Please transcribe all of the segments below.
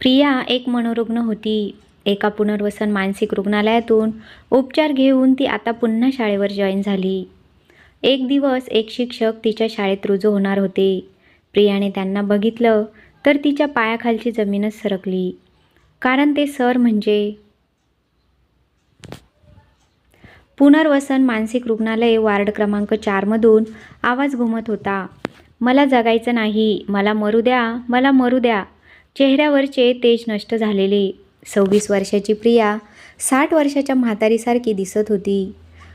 प्रिया एक मनोरुग्ण होती. एका पुनर्वसन मानसिक रुग्णालयातून उपचार घेऊन ती आता पुन्हा शाळेवर जॉईन झाली. एक दिवस एक शिक्षक तिच्या शाळेत रुजू होणार होते. प्रियाने त्यांना बघितलं तर तिच्या पायाखालची जमीनच सरकली. कारण ते सर म्हणजे पुनर्वसन मानसिक रुग्णालय वार्ड क्रमांक चारमधून आवाज घुमत होता. मला जगायचं नाही. मला मरू द्या. मला मरू द्या. चेहऱ्यावरचे तेज नष्ट झालेले सव्वीस वर्षाची प्रिया साठ वर्षाच्या म्हातारीसारखी दिसत होती.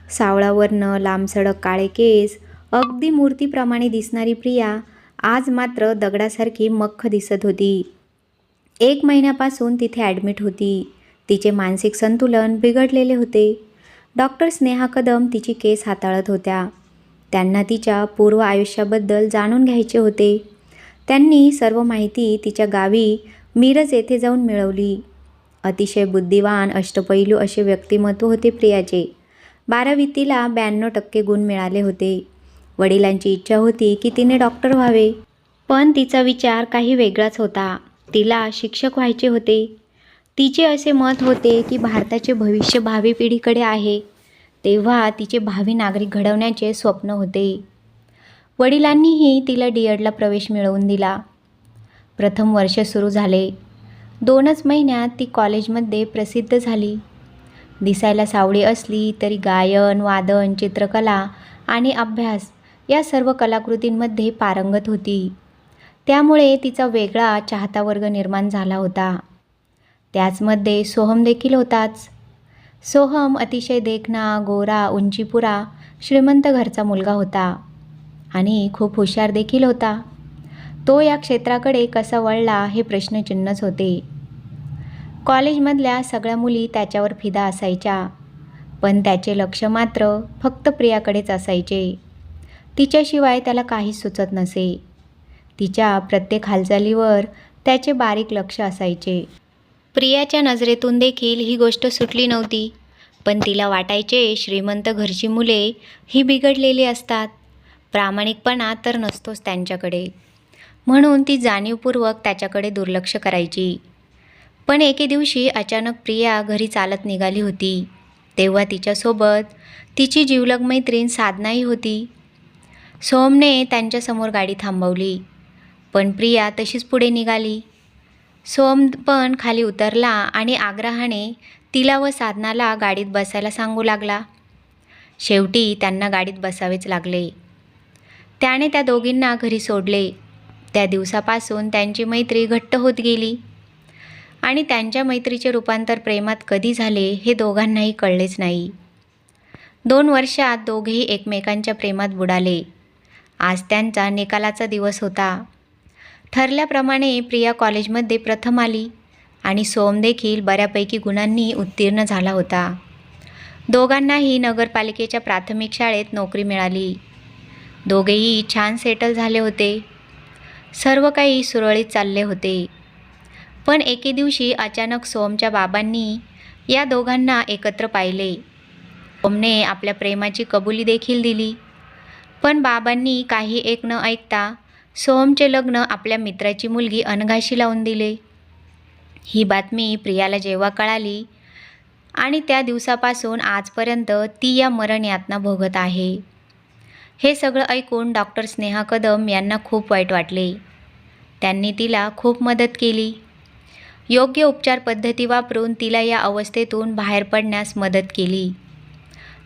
सावळावरनं लांबसडक काळे केस अगदी मूर्तीप्रमाणे दिसणारी प्रिया आज मात्र दगडासारखी मख्ख दिसत होती. एक महिन्यापासून तिथे ॲडमिट होती. तिचे मानसिक संतुलन बिघडलेले होते. डॉक्टर स्नेहा कदम तिची केस हाताळत होत्या. त्यांना तिच्या पूर्व आयुष्याबद्दल जाणून घ्यायचे होते. त्यांनी सर्व माहिती तिच्या गावी मिरज येथे जाऊन मिळवली. अतिशय बुद्धिवान अष्टपैलू असे व्यक्तिमत्व होते प्रियाचे. बारावीतीला ब्याण्णव टक्के गुण मिळाले होते. वडिलांची इच्छा होती की तिने डॉक्टर व्हावे. पण तिचा विचार काही वेगळाच होता. तिला शिक्षक व्हायचे होते. तिचे असे मत होते की भारताचे भविष्य भावी पिढीकडे आहे. तेव्हा तिचे भावी नागरिक घडवण्याचे स्वप्न होते. वडिलांनीही तिला डी एडला प्रवेश मिळवून दिला. प्रथम वर्ष सुरू झाले. दोनच महिन्यात ती कॉलेजमध्ये प्रसिद्ध झाली. दिसायला सावळी असली तरी गायन वादन चित्रकला आणि अभ्यास या सर्व कलाकृतींमध्ये पारंगत होती. त्यामुळे तिचा वेगळा चाहता वर्ग निर्माण झाला होता. त्याचमध्ये सोहम देखील होताच. सोहम अतिशय देखणा गोरा उंचीपुरा श्रीमंत घरचा मुलगा होता. आणि खूप हुशार देखील होता. तो या क्षेत्राकडे कसा वळला हे प्रश्नचिन्हच होते. कॉलेजमधल्या सगळ्या मुली त्याच्यावर फिदा असायच्या. पण त्याचे लक्ष मात्र फक्त प्रियाकडेच असायचे. तिच्याशिवाय त्याला काहीच सुचत नसे. तिच्या प्रत्येक हालचालीवर त्याचे बारीक लक्ष असायचे. प्रियाच्या नजरेतून देखील ही गोष्ट सुटली नव्हती. पण तिला वाटायचे श्रीमंत घरची मुले ही बिघडलेली असतात. प्रामाणिकपणा तर नसतोच त्यांच्याकडे. म्हणून ती जाणीवपूर्वक त्याच्याकडे दुर्लक्ष करायची. पण एके दिवशी अचानक प्रिया घरी चालत निघाली होती. तेव्हा तिच्यासोबत तिची जिवलग मैत्रीण साधनाही होती. सोमने त्यांच्यासमोर गाडी थांबवली. पण प्रिया तशीच पुढे निघाली. सोम पण खाली उतरला आणि आग्रहाने तिला व साधनाला गाडीत बसायला सांगू लागला. शेवटी त्यांना गाडीत बसावेच लागले. त्याने त्या दोघींना घरी सोडले. त्या दिवसापासून त्यांची मैत्री घट्ट होत गेली. आणि त्यांच्या मैत्रीचे रूपांतर प्रेमात कधी झाले हे दोघांनाही कळलेच नाही. दोन वर्षात दोघेही एकमेकांच्या प्रेमात बुडाले. आज त्यांचा निकालाचा दिवस होता. ठरल्याप्रमाणे प्रिया कॉलेजमध्ये प्रथम आली आणि सोम देखील बऱ्यापैकी गुणांनी उत्तीर्ण झाला होता. दोघांनाही नगरपालिकेच्या प्राथमिक शाळेत नोकरी मिळाली. दोघेही छान सेटल झाले होते. सर्व काही सुरळीत चालले होते. पण एके दिवशी अचानक सोमच्या बाबांनी या दोघांना एकत्र पाहिले. सोमने आपल्या प्रेमाची कबुली देखील दिली. पण बाबांनी काही एक न ऐकता सोमचे लग्न आपल्या मित्राची मुलगी अनघाशी लावून दिले. ही बातमी प्रियाला जेव्हा कळाली आणि त्या दिवसापासून आजपर्यंत ती या मरण यातना भोगत आहे. हे सगळं ऐकून डॉक्टर स्नेहा कदम यांना खूप वाईट वाटले. त्यांनी तिला खूप मदत केली. योग्य उपचार पद्धती वापरून तिला या अवस्थेतून बाहेर पडण्यास मदत केली.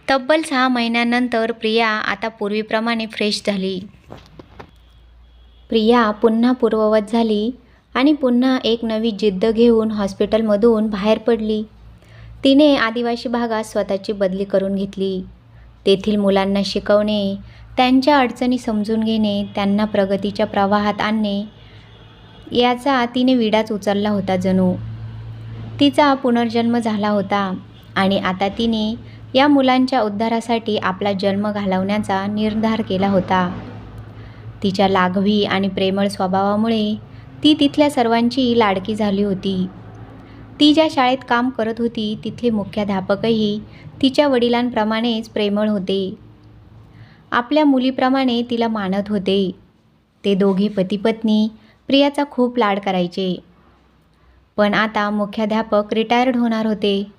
तब्बल सहा महिन्यानंतर प्रिया आता पूर्वीप्रमाणे फ्रेश झाली. प्रिया पुन्हा पूर्ववत झाली आणि पुन्हा एक नवी जिद्द घेऊन हॉस्पिटलमधून बाहेर पडली. तिने आदिवासी भागात स्वतःची बदली करून घेतली. तेथील मुलांना शिकवणे त्यांच्या अडचणी समजून घेणे त्यांना प्रगतीच्या प्रवाहात आणणे याचा तिने विडाच उचलला होता जणू. तिचा पुनर्जन्म झाला होता आणि आता तिने या मुलांच्या उद्धारासाठी आपला जन्म घालवण्याचा निर्धार केला होता. तिच्या लाघवी आणि प्रेमळ स्वभावामुळे ती तिथल्या सर्वांची लाडकी झाली होती. ती ज्या शाळेत काम करत होती तिथले मुख्याध्यापकही तिच्या वडिलांप्रमाणेच प्रेमळ होते. आपल्या मुलीप्रमाणे तिला मानत होते. ते दोघे पतीपत्नी प्रियाचा खूप लाड करायचे. पण आता मुख्याध्यापक रिटायर्ड होणार होते.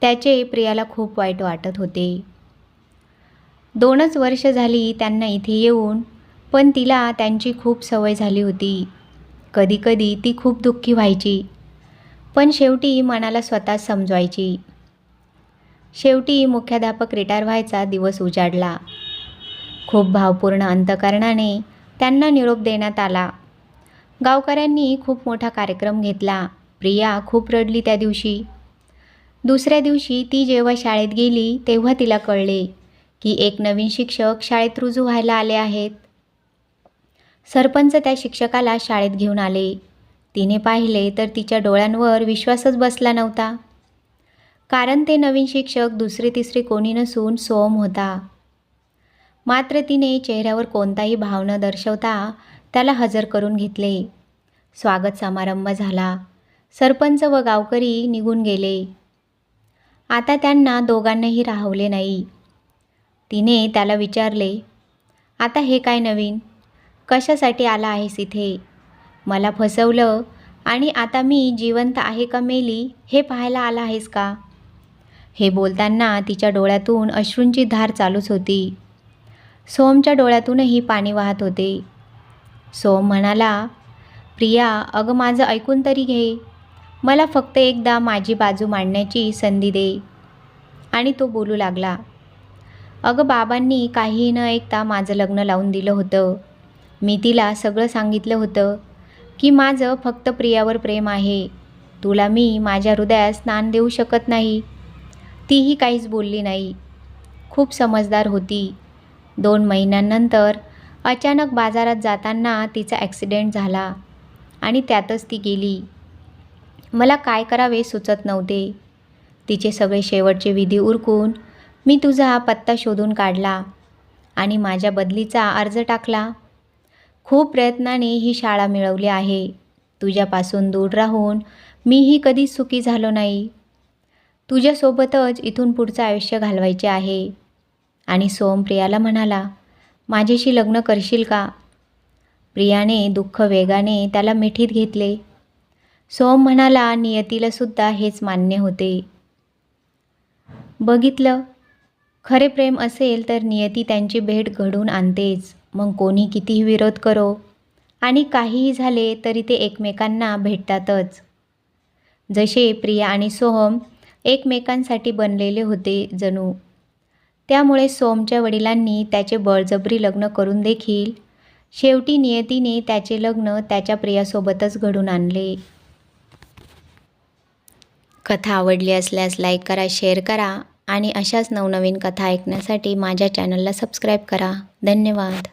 त्याचे प्रियाला खूप वाईट वाटत होते. दोनच वर्ष झाली त्यांना इथे येऊन पण तिला त्यांची खूप सवय झाली होती. कधीकधी ती खूप दुःखी व्हायची. पण शेवटी मनाला स्वतः समजवायची. शेवटी मुख्याध्यापक रिटायर व्हायचा दिवस उजाडला. खूप भावपूर्ण अंतकरणाने त्यांना निरोप देण्यात आला. गावकऱ्यांनी खूप मोठा कार्यक्रम घेतला. प्रिया खूप रडली त्या दिवशी. दुसऱ्या दिवशी ती जेव्हा शाळेत गेली तेव्हा तिला कळले की एक नवीन शिक्षक शाळेत रुजू व्हायला आले आहेत. सरपंच त्या शिक्षकाला शाळेत घेऊन आले. तिने पाहिले तर तिच्या डोळ्यांवर विश्वासच बसला नव्हता. कारण ते नवीन शिक्षक दुसरे तिसरे कोणी नसून सोम होता. मात्र तिने चेहऱ्यावर कोणताही भाव न दर्शवता त्याला हजर करून घेतले. स्वागत समारंभ झाला. सरपंच व गावकरी निघून गेले. आता त्यांना दोघांनाही राहवले नाही. तिने त्याला विचारले आता हे काय नवीन? कशासाठी आला आहेस इथे? मला फसवलं आणि आता मी जिवंत आहे का मेली हे पाहायला आला आहेस का? हे बोलताना तिच्या डोळ्यातून अश्रूंची धार चालूच होती. सोमच्या डोळ्यातूनही पाणी वाहत होते. सोम म्हणाला प्रिया अगं माझं ऐकून तरी घे. मला फक्त एकदा माझी बाजू मांडण्याची संधी दे. आणि तो बोलू लागला अगं बाबांनी काहीही न ऐकता माझं लग्न लावून दिलं होतं. मी तिला सगळं सांगितलं होतं. की माझं फक्त प्रियावर प्रेम आहे. तुला मी माझ्या हृदयात स्नान देऊ शकत नाही. तीही काहीच बोलली नाही. खूप समजदार होती. दोन महिन्यांनंतर अचानक बाजारात जाताना तिचा ॲक्सिडेंट झाला आणि त्यातच ती गेली. मला काय करावे सुचत नव्हते. तिचे सगळे शेवटचे विधी उरकून मी तुझा पत्ता शोधून काढला आणि माझ्या बदलीचा अर्ज टाकला. खूप प्रयत्नाने ही शाळा मिळवली आहे. तुझ्यापासून दूर राहून मीही कधीच सुखी झालो नाही. तुझ्यासोबतच इथून पुढचं आयुष्य घालवायचे आहे. आणि सोम प्रियाला म्हणाला माझ्याशी लग्न करशील का? प्रियाने दुःख वेगाने त्याला मिठीत घेतले. सोम म्हणाला नियतीला सुद्धा हेच मान्य होते. बघितलं. खरे प्रेम असेल तर नियती त्यांची भेट घडून आणतेच. मग कोणी कितीही विरोध करो. आणि काहीही झाले तरी ते एकमेकांना भेटतातच. जसे प्रिया आणि सोहम एकमेकांसाठी बनलेले होते जणू. त्यामुळे सोमच्या वडिलांनी त्याचे बळजबरी लग्न करून देखील शेवटी नियतीने त्याचे लग्न त्याच्या प्रियासोबतच घडून आणले. कथा आवडली असल्यास लाईक करा शेअर करा आणि अशाच नवनवीन कथा ऐकण्यासाठी माझ्या चॅनलला सबस्क्राईब करा. धन्यवाद.